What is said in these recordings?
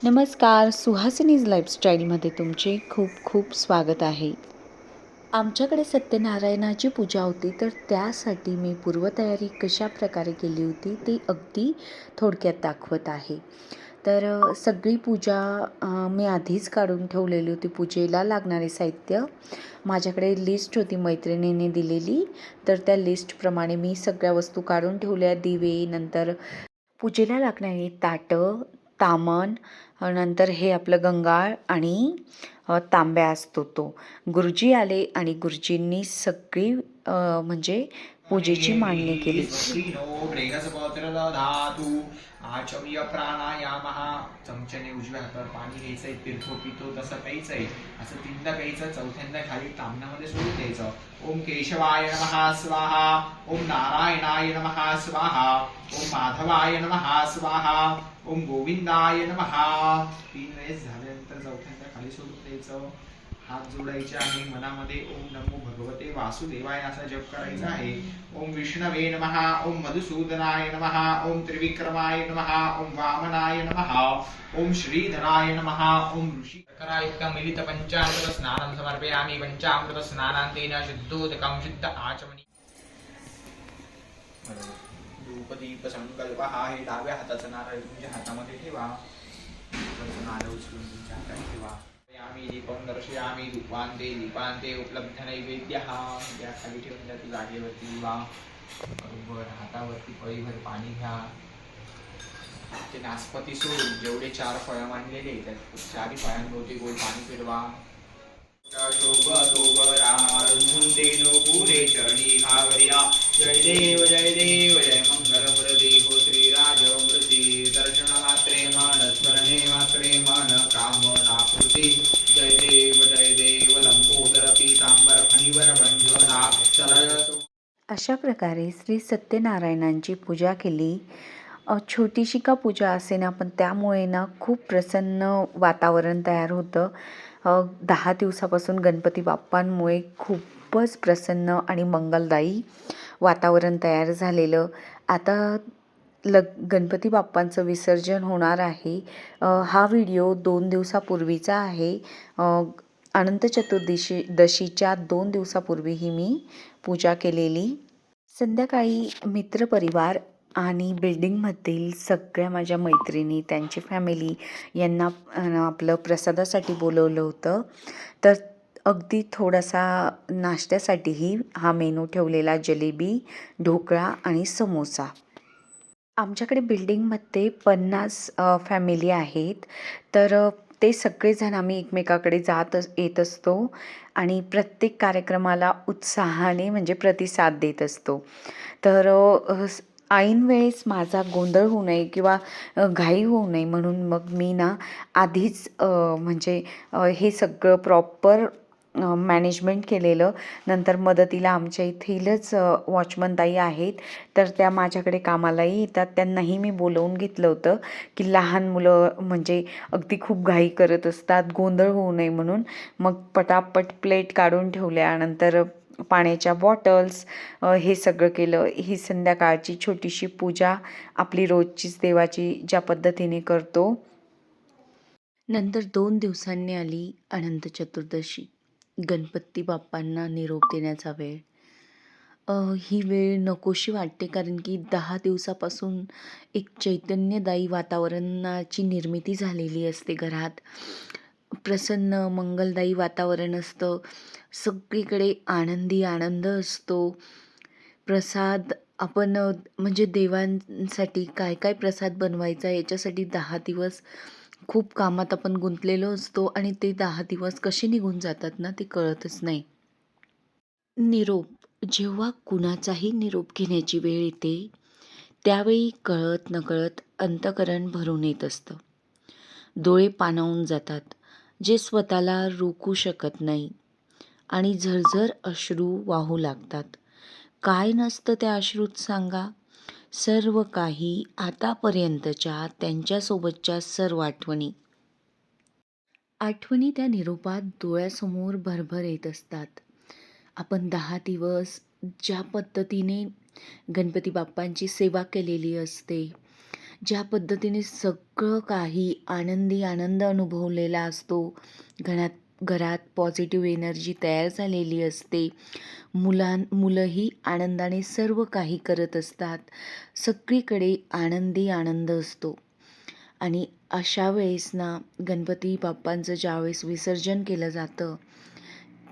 नमस्कार सुहासिनीज लाईफस्टाईलमध्ये तुमचे खूप खूप स्वागत आहे. आमच्याकडे सत्यनारायणाची पूजा होती तर त्यासाठी मी पूर्वतयारी कशा प्रकारे केली होती ती अगदी थोडक्यात दाखवत आहे. तर सगळी पूजा मी आधीच काढून ठेवलेली होती पूजेला लागणारे साहित्य. माझ्याकडे लिस्ट होती मैत्रिणीने दिलेली तर त्या लिस्टप्रमाणे मी सगळ्या वस्तू काढून ठेवल्या दिवे नंतर पूजेला लागणारी ताटं तामण नंतर हे आपलं गंगाळ आणि तांब्या असतो तो. गुरुजी आले आणि गुरुजींनी सगळी म्हणजे पूजेची मांडणी केली. श्रीनो प्रेगसपत्र आचम्य प्राणायामः। चमच्याने उजव्या हातावर पाणी घ्यायचंय तीर्थो पितो तसं प्यायचंय असं तीनदा प्यायचं चौथ्यांदा खाली तामणामध्ये सोडून द्यायचं। ओम केशवाय नमः स्वाहा। ओम नारायणाय नमः स्वाहा। ओम माधवाय नमः स्वाहा। ओम गोविंदाय नमः तीन वेळेस झाल्यानंतर चौथ्यांदा खाली सोडून द्यायचं. हात जोडायचे आहे. मनामध्ये ओम नमो भगवते वासुदेवाय असा जप करायचा आहे. ओम विष्णवे नमः ओम मधुसूदनाय नमः ओम त्रिविक्रमाय नमः ओम वामनाय नमः ओम श्रीधराय नमः ओम ऋषि मिलित पञ्चामृत स्नानं समर्पयामि. पञ्चामृत स्नानान्तेन शुद्धोदकं शुद्ध आचमनी धूपदीप संकल्प हा हे डाव्या हाताचा नारळ. तुमच्या हातामध्ये ठेवा. नारळ उचलून तुमच्या हातात ठेवा. आम्ही दीपम दर्शयामी दीपान्ते दीपांते उपलब्ध नैवेद्यः या खाली ठेवून त्या जागेवरती दिवा बरोबर हातावरती पळीभर पाणी घ्या. ते नासपती सोडून जेवढे चार फळं मांडलेले त्या चारही फळांभोवती गोल पाणी फिरवा. शोभ शोभ रामारंभून तेनो पुरे चरणी घावरिया जय देव जय देव जय मंगल मुरली हो श्रीराज मूर्ती दर्शन मात्रे मन स्मरणे मात्रे मान कामना पूर्ती जय देव जय देव लंबोदर पीतांबर फणीवर बंधना अशा प्रकारे श्री सत्यनारायणांची पूजा केली. छोटीशी का पूजा असे ना पण त्यामुळे ना खूप प्रसन्न वातावरण तयार होतं. दहा दिवसापासून गणपती बाप्पांमुळे खूपच प्रसन्न आणि मंगलदायी. वातावरण तयार झालेलं. आता लग गणपती बाप्पांचं विसर्जन होणार आहे. हा व्हिडिओ दोन दिवसापूर्वीचा आहे. अनंत चतुर्दशी दशीच्या दोन दिवसापूर्वीही मी पूजा केलेली. संध्याकाळी मित्रपरिवार आणि बिल्डिंगमधील सगळ्या माझ्या मैत्रिणी त्यांची फॅमिली यांना आपलं प्रसादासाठी बोलवलं होतं. तर अगदी थोडासा नाश्त्यासाठीही हा मेनू ठेवलेला जलेबी ढोकळा आणि समोसा. आमच्याकडे बिल्डिंगमध्ये पन्नास फॅमिली आहेत. तर ते सगळेजण आम्ही एकमेकाकडे जात येत असतो आणि प्रत्येक कार्यक्रमाला उत्साहाने म्हणजे प्रतिसाद देत असतो. तर ऐनवेळेस ऐन वेळेस माझा गोंधळ होऊ नये किंवा घाई होऊ नये म्हणून मग मी ना आधीच म्हणजे हे सगळं प्रॉपर मॅनेजमेंट केलेलं. नंतर मदतीला आमच्या इथेलच वॉचमनताई आहेत. तर त्या माझ्याकडे कामालाही येतात. त्यांनाही मी बोलवून घेतलं होतं की लहान मुलं म्हणजे अगदी खूप घाई करत असतात गोंधळ होऊ नये म्हणून. मग पटापट प्लेट काढून ठेवल्यानंतर पाण्याच्या बॉटल्स हे सगळं केलं. ही संध्याकाळची छोटीशी पूजा आपली रोजचीच देवाची ज्या पद्धतीने करतो. नंतर दोन दिवसांनी आली अनंत चतुर्दशी. गणपती बाप्पांना निरोप देण्याचा वेळ. ही वेळ नकोशी वाटते कारण की दहा दिवसापासून एक चैतन्यदायी वातावरणाची निर्मिती झालेली असते घरात. प्रसन्न मंगलदायी वातावरण असतं. सगळीकडे आनंदी आनंद असतो. प्रसाद आपण म्हणजे देवांसाठी काय काय प्रसाद बनवायचा याच्यासाठी दहा दिवस खूप कामात आपण गुंतलेलो असतो आणि ते दहा दिवस कसे निघून जातात ना ते कळतच नाही. निरोप. जेव्हा कुणाचाही निरोप घेण्याची वेळ येते त्यावेळी कळत नकळत अंतकरण भरून येत असतं. डोळे पाणावून जातात जे स्वतःला रोखू शकत नाही आणि झरझर अश्रू वाहू लागतात. काय नसतं त्या अश्रूत सांगा? सर्व काही आतापर्यंतच्या त्यांच्यासोबतच्या सर्व आठवणी. आठवणी त्या निरोपात डोळ्यासमोर भरभर येत असतात. आपण दहा दिवस ज्या पद्धतीने गणपती बाप्पांची सेवा केलेली असते ज्या पद्धतीने सगळं काही आनंदी आनंद अनुभवलेला असतो घरात घरात पॉझिटिव्ह एनर्जी तयार झालेली असते. मुलां मुलंही आनंदाने सर्व काही करत असतात. सगळीकडे आनंदी आनंद असतो. आणि अशा वेळेस ना गणपती बाप्पांचं ज्यावेळेस विसर्जन केलं जातं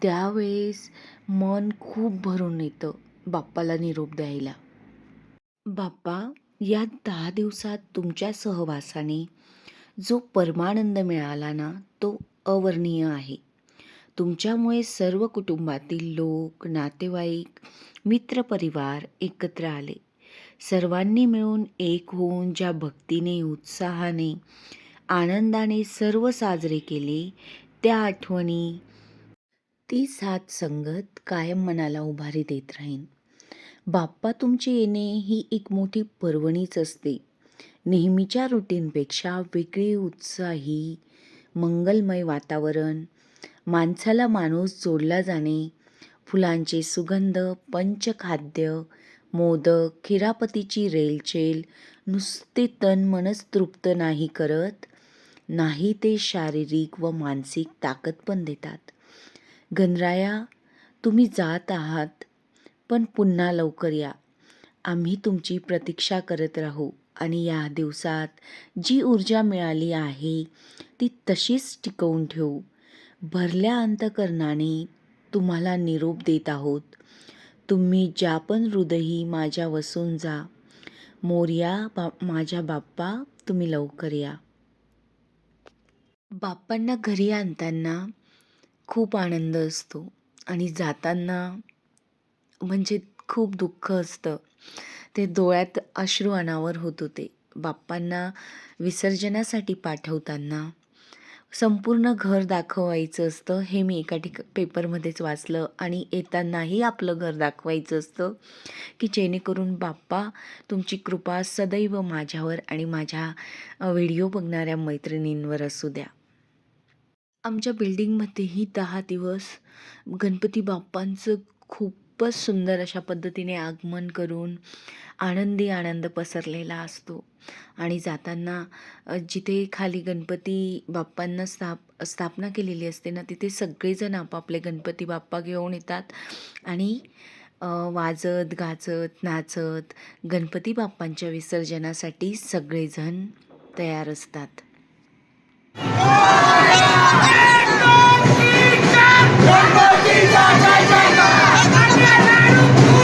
त्यावेळेस मन खूप भरून येतं बाप्पाला निरोप द्यायला. बाप्पा या दहा दिवसात तुमच्या सहवासाने जो परमानंद मिळाला ना तो अवर्णीय आहे. तुमच्यामुळे सर्व कुटुंबातील लोक नातेवाईक मित्रपरिवार एकत्र आले. सर्वांनी मिळून एक होऊन ज्या भक्तीने उत्साहाने आनंदाने सर्व साजरे केले त्या आठवणी ती साथ संगत कायम मनाला उभारी देत राहीन. बाप्पा तुमचे येणे ही एक मोठी पर्वणीच असते. नेहमीच्या रुटीनपेक्षा वेगळी उत्साही मंगलमय वातावरण. माणसाला माणूस जोडला जाणे फुलांचे सुगंध पंचखाद्य मोदक खिरापतीची रेलचेल नुसते तन मनच तृप्त नाही करत नाही ते शारीरिक व मानसिक ताकद पण देतात. गणराया तुम्ही जात आहात पण पुन्हा लवकर या. आम्ही तुमची प्रतीक्षा करत राहू. आणि या दिवसात जी ऊर्जा मिळाली आहे ती तशीच टिकवून ठेवू. भरल्या अंतकरणाने तुम्हाला निरोप देत आहोत. तुम्ही ज्या पण हृदयी माझ्या वसून जा. मोर्या बा माझ्या बाप्पा तुम्ही लवकर या. बाप्पांना घरी आणताना खूप आनंद असतो आणि जाताना म्हणजे खूप दुःख असतं. ते डोळ्यात अश्रू अनावर होत होते. बाप्पांना विसर्जनासाठी पाठवताना संपूर्ण घर दाखवायचं असतं. हे मी एका ठिक पेपरमध्येच वाचलं आणि येतानाही आपलं घर दाखवायचं असतं की जेणेकरून बाप्पा तुमची कृपा सदैव माझ्यावर आणि माझ्या व्हिडिओ बघणाऱ्या मैत्रिणींवर असू द्या. आमच्या बिल्डिंगमध्येही दहा दिवस गणपती बाप्पांचं खूप खूपच सुंदर अशा पद्धतीने आगमन करून आनंदी आनंद पसरलेला असतो. आणि जाताना जिथे खाली गणपती बाप्पांना स्थाप स्थापना केलेली असते ना तिथे सगळेजण आपापले गणपती बाप्पा घेऊन येतात. आणि वाजत गाजत नाचत गणपती बाप्पांच्या विसर्जनासाठी सगळेजण तयार असतात. Bolsonaro!